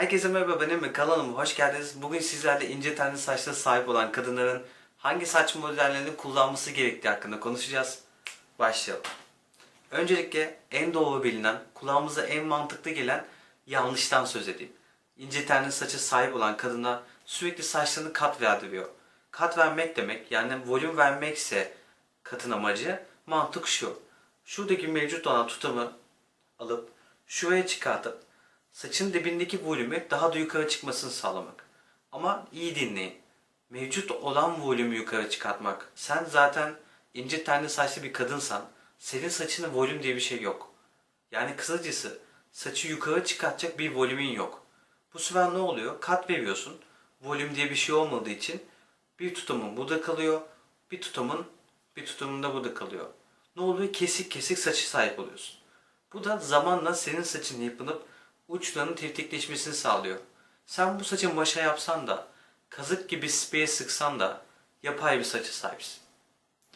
Herkese merhaba ben Emre kanalıma hoş geldiniz. Bugün sizlerle ince tenli saçlara sahip olan kadınların hangi saç modellerini kullanması gerektiği hakkında konuşacağız. Başlayalım. Öncelikle en doğru bilinen, kulağımıza en mantıklı gelen yanlıştan söz edeyim. İnce tenli saça sahip olan kadınlar sürekli saçlarını kat verdiriyor. Kat vermek demek yani volüm vermekse katın amacı mantık şu. Şuradaki mevcut olan tutamı alıp şuraya çıkartıp saçın dibindeki volümü daha da yukarı çıkmasını sağlamak. Ama iyi dinleyin. Mevcut olan volümü yukarı çıkartmak. Sen zaten ince tenli saçlı bir kadınsan senin saçının volüm diye bir şey yok. Yani kısacası saçı yukarı çıkartacak bir volümün yok. Bu sefer ne oluyor? Kat veriyorsun. Volüm diye bir şey olmadığı için bir tutamın burada kalıyor. Bir tutamın bir tutamın da burada kalıyor. Ne oluyor? Kesik kesik saçı sahip oluyorsun. Bu da zamanla senin saçın yapılıp uçlarının tirtikleşmesini sağlıyor. Sen bu saçı maşa yapsan da, kazık gibi spreye sıksan da yapay bir saça sahipsin.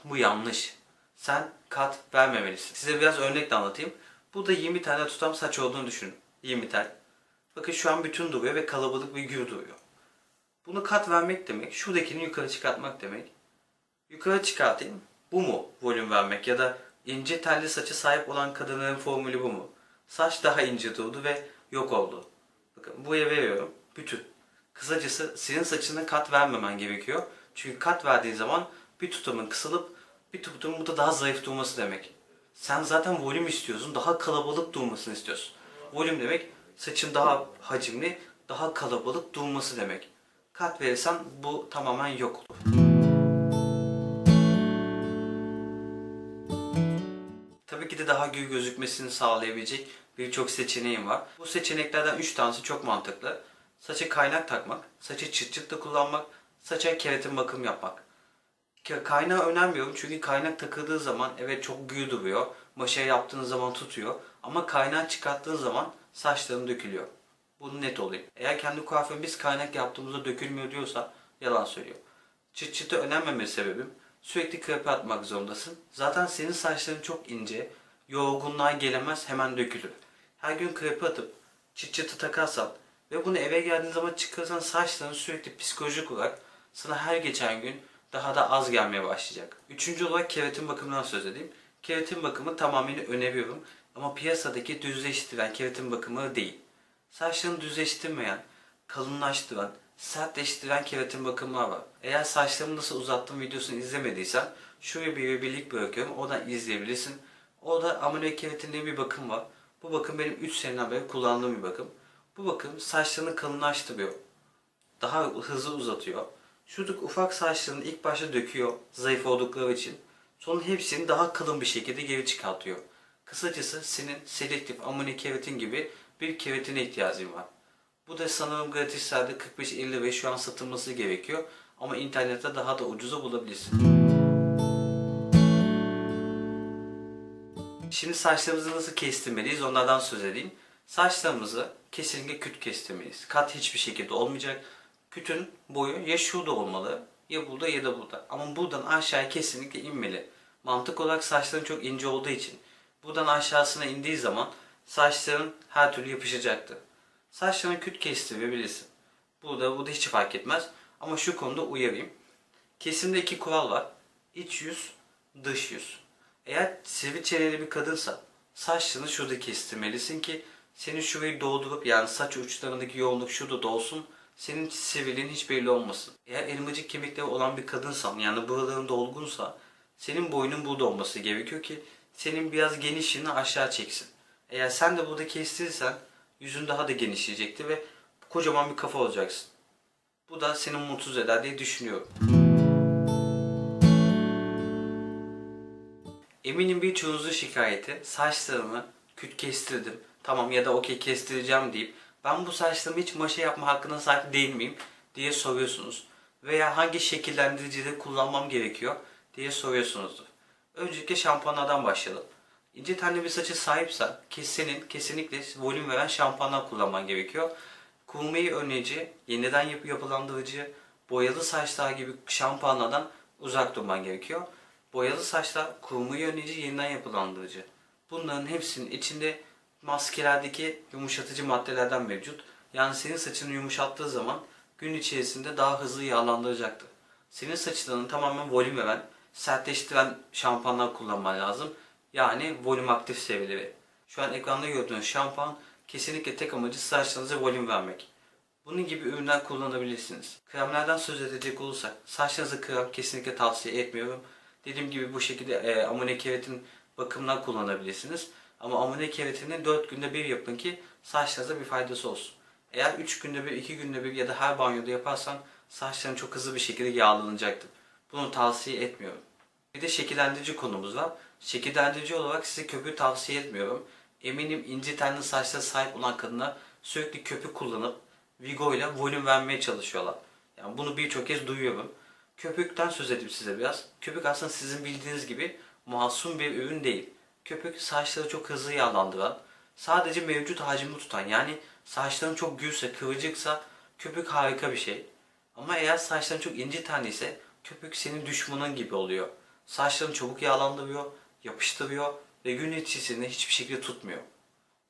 Bu yanlış. Sen kat vermemelisin. Size biraz örnekle anlatayım. Burada 20 tane tutam saç olduğunu düşünün. 20 tel. Bakın şu an bütün duruyor ve kalabalık bir gür duruyor. Bunu kat vermek demek, şuradakini yukarı çıkartmak demek. Yukarı çıkartayım. Bu mu volüm vermek ya da ince telli saçı sahip olan kadınların formülü bu mu? Saç daha ince durdu ve yok oldu. Bakın buraya veriyorum. Bütün. Kısacası senin saçına kat vermemen gerekiyor. Çünkü kat verdiğin zaman bir tutamın kısılıp bir tutamın burada daha zayıf durması demek. Sen zaten volüm istiyorsun. Daha kalabalık durmasını istiyorsun. Volüm demek saçın daha hacimli, daha kalabalık durması demek. Kat verirsen bu tamamen yok olur. Tabii ki de daha gür gözükmesini sağlayabilecek birçok seçeneğim var. Bu seçeneklerden 3 tanesi çok mantıklı. Saça kaynak takmak, saçı çıt çıtlı kullanmak, saça keratin bakım yapmak. Kaynağı önermiyorum çünkü kaynak takıldığı zaman evet çok gür duruyor. Maşa yaptığınız zaman tutuyor. Ama kaynağı çıkarttığın zaman saçların dökülüyor. Bunu net olayım. Eğer kendi kuaförüm biz kaynak yaptığımızda dökülmüyor diyorsa yalan söylüyor. Çıt çıtı önermeme sebebim sürekli krepe atmak zorundasın. Zaten senin saçların çok ince, yorgunluğa gelemez hemen dökülür. Her gün krepe atıp çıt çıtı takarsan ve bunu eve geldiğin zaman çıkarsan saçların sürekli psikolojik olarak sana her geçen gün daha da az gelmeye başlayacak. Üçüncü olarak keratin bakımından söz edeyim. Keratin bakımı tamamen öneriyorum ama piyasadaki düzleştiren keratin bakımı değil. Saçlarını düzleştirmeyen, kalınlaştıran, sertleştiren keratin bakımlar var. Eğer saçlarımı nasıl uzattım videosunu izlemediysen şuraya bir birlik bırakıyorum. Oradan izleyebilirsin. Orada amino keratin diye bir bakım var. Bu bakım benim 3 seneden beri kullandığım bir bakım. Bu bakım saçlarını kalınlaştırıyor. Daha hızlı uzatıyor. Şuradaki ufak saçlarını ilk başta döküyor zayıf oldukları için. Sonra hepsini daha kalın bir şekilde geri çıkartıyor. Kısacası senin selektif amino keratin gibi bir keratine ihtiyacın var. Bu da sanırım gratislerde 45-50 ve şu an satılması gerekiyor. Ama internette daha da ucuza bulabilirsin. Şimdi saçlarımızı nasıl kestirmeliyiz onlardan söz edeyim. Saçlarımızı kesinlikle küt kestirmeliyiz. Kat hiçbir şekilde olmayacak. Kütün boyu ya şurada olmalı ya burada ya da burada. Ama buradan aşağıya kesinlikle inmeli. Mantık olarak saçların çok ince olduğu için buradan aşağısına indiği zaman saçların her türlü yapışacaktır. Saçlarını küt kestirebilirsin. Burada bu da hiç fark etmez. Ama şu konuda uyarayım. Kesimde iki kural var. İç yüz, dış yüz. Eğer sivri çeneli bir kadınsa saçlarını şurada kestirmelisin ki senin şurayı doldurup yani saç uçlarındaki yoğunluk şurada dolsun. Senin sivriliğin hiç belli olmasın. Eğer elmacık kemikleri olan bir kadınsan yani buraların dolgunsa senin boynun burada olması gerekiyor ki senin biraz genişliğini aşağı çeksin. Eğer sen de burada kestirirsen yüzün daha da genişleyecektir ve kocaman bir kafa olacaksın. Bu da seni mutsuz eder diye düşünüyorum. Eminim birçoğunuzun şikayeti saçlarımı küt kestirdim. Tamam ya da okey kestireceğim deyip ben bu saçlarımı hiç maşa yapma hakkına sahip değil miyim diye soruyorsunuz. Veya hangi şekillendiricileri kullanmam gerekiyor diye soruyorsunuzdur. Öncelikle şampuanlardan başlayalım. İnce tenli bir saçı sahipsen senin kesinlikle volüm veren şampuanlar kullanman gerekiyor. Kurumayı önleyici, yeniden yapı yapılandırıcı, boyalı saçlar gibi şampuanlardan uzak durman gerekiyor. Boyalı saçlar kurumayı önleyici, yeniden yapılandırıcı. Bunların hepsinin içinde maskelerdeki yumuşatıcı maddelerden mevcut. Yani senin saçını yumuşattığı zaman gün içerisinde daha hızlı yağlandıracaktır. Senin saçlarını tamamen volüm veren, sertleştiren şampuanlar kullanman lazım. Yani volüm aktif seviyeleri. Şu an ekranda gördüğünüz şampuan kesinlikle tek amacı saçlarınıza volüm vermek. Bunun gibi ürünler kullanabilirsiniz. Kremlerden söz edecek olursak saçlarınızı krem kesinlikle tavsiye etmiyorum. Dediğim gibi bu şekilde e, amone keratin bakımından kullanabilirsiniz. Ama amone keratini 4 günde bir yapın ki saçlarınıza bir faydası olsun. Eğer 3 günde bir, 2 günde bir ya da her banyoda yaparsan saçların çok hızlı bir şekilde yağlanacaktır. Bunu tavsiye etmiyorum. Bir de şekillendirici konumuz var. Şekillendirici olarak size köpüğü tavsiye etmiyorum. Eminim ince tenli saçlara sahip olan kadınlar sürekli köpük kullanıp Vigo ile volüm vermeye çalışıyorlar. Yani bunu birçok kez duyuyorum. Köpükten söz edeyim size biraz. Köpük aslında sizin bildiğiniz gibi masum bir ürün değil. Köpük saçları çok hızlı yağlandıran, sadece mevcut hacmi tutan yani saçların çok gürse, kıvırcıksa köpük harika bir şey. Ama eğer saçların çok ince tane ise köpük senin düşmanın gibi oluyor. Saçlarını çabuk yağlandırıyor, yapıştırıyor ve gün içerisinde hiçbir şekilde tutmuyor.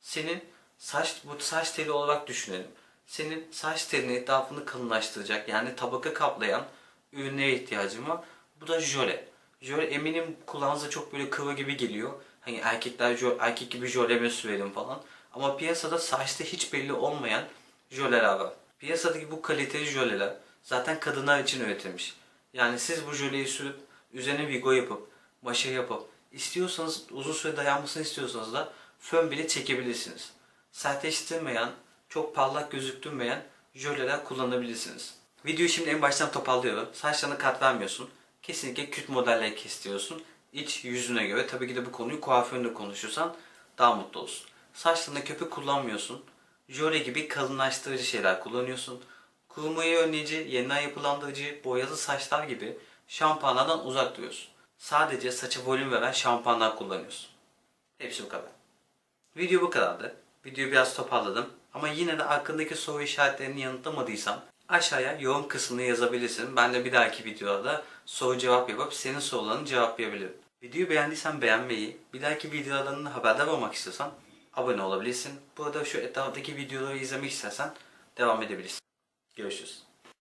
Senin saç bu saç teli olarak düşünelim. Senin saç telinin etrafını kalınlaştıracak yani tabaka kaplayan ürünlere ihtiyacın var. Bu da jöle. Jöle eminim kulağınıza çok böyle kıvı gibi geliyor. Hani erkekler jö, erkek gibi jöleme sürelim falan. Ama piyasada saçta hiç belli olmayan jöleler var. Piyasadaki bu kaliteli jöleler zaten kadınlar için üretilmiş. Yani siz bu jöleyi sürüp üzerine vigo yapıp maşa yapıp istiyorsanız uzun süre dayanmasını istiyorsanız da fön bile çekebilirsiniz. Sertleştirmeyen, çok parlak gözüktürmeyen jöleler kullanabilirsiniz. Videoyu şimdi en baştan toparlıyorum. Saçlarına kat vermiyorsun. Kesinlikle küt modeller kestiriyorsun. İç yüzüne göre tabii ki de bu konuyu kuaföründe konuşursan daha mutlu olsun. Saçlarına köpük kullanmıyorsun. Jöle gibi kalınlaştırıcı şeyler kullanıyorsun. Kurumayı önleyici, yeniden yapılandırıcı, boyalı saçlar gibi şampuanlardan uzak duruyorsun. Sadece saça volüm veren şampuanlar kullanıyorsun. Hepsi bu kadar. Video bu kadardı. Videoyu biraz toparladım. Ama yine de aklındaki soru işaretlerini yanıtlamadıysam aşağıya yorum kısmını yazabilirsin. Ben de bir dahaki videoda soru cevap yapıp senin sorularını cevaplayabilirim. Videoyu beğendiysen beğenmeyi, bir dahaki videolardan haberdar olmak istiyorsan abone olabilirsin. Burada şu etraftaki videoları izlemek istersen devam edebilirsin. Görüşürüz.